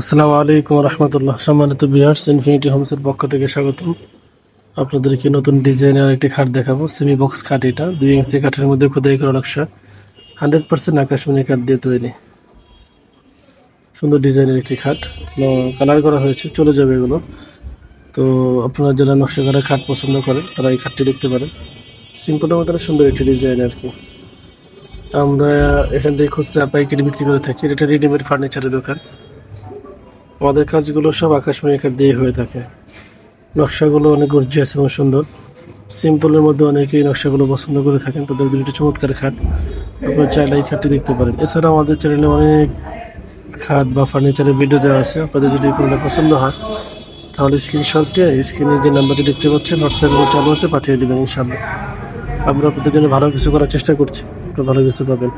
আসসালামু আলাইকুম রহমতুল্লাহ। সম্মানিত বিহার্স ইনফিনিটি হোমসের পক্ষ থেকে স্বাগতম। আপনাদেরকে নতুন ডিজাইনের একটি খাট দেখাবো সেমি বক্স খাট এটা। দুই ইঞ্চি কাঠের মধ্যে খোদাই করা নকশা। হান্ড্রেড পার্সেন্ট আকাশমণি কাঠ দিয়ে তৈরি। সুন্দর ডিজাইনের একটি খাট। কালার করা হয়েছে, চলে যাবে এগুলো। তো আপনারা যারা নকশা করা খাট পছন্দ করেন, তারা এই খাটটি দেখতে পারেন। সিম্পলের মধ্যে সুন্দর একটি ডিজাইন আর কি। আমরা এখান থেকে খুচরা পাইকারি বিক্রি করে থাকি। এটা রেডিমেড ফার্নিচারের দোকান। আমাদের কাজগুলো সব আকাশমণি কাঠ দিয়ে হয়ে থাকে। নকশাগুলো অনেক গর্জিয়াস এবং সুন্দর। সিম্পলের মধ্যে অনেকেই নকশাগুলো পছন্দ করে থাকেন, তাদের দুটি চমৎকার খাট। আপনারা চাইলে এই খাটটি দেখতে পারেন। এছাড়া আমাদের চ্যানেলে অনেক খাট বা ফার্নিচারের ভিডিও দেওয়া আছে। আপনাদের যদি কোনোটা পছন্দ হয়, তাহলে স্ক্রিনশট স্ক্রিনে যে নাম্বারটি দেখতে পাচ্ছেন হোয়াটসঅ্যাপে চালু আছে, পাঠিয়ে দেবেন ইনশাল্লাহ আমরা আপনাদের জন্য ভালো কিছু করার চেষ্টা করছি। আপনারা ভালো কিছু পাবেন।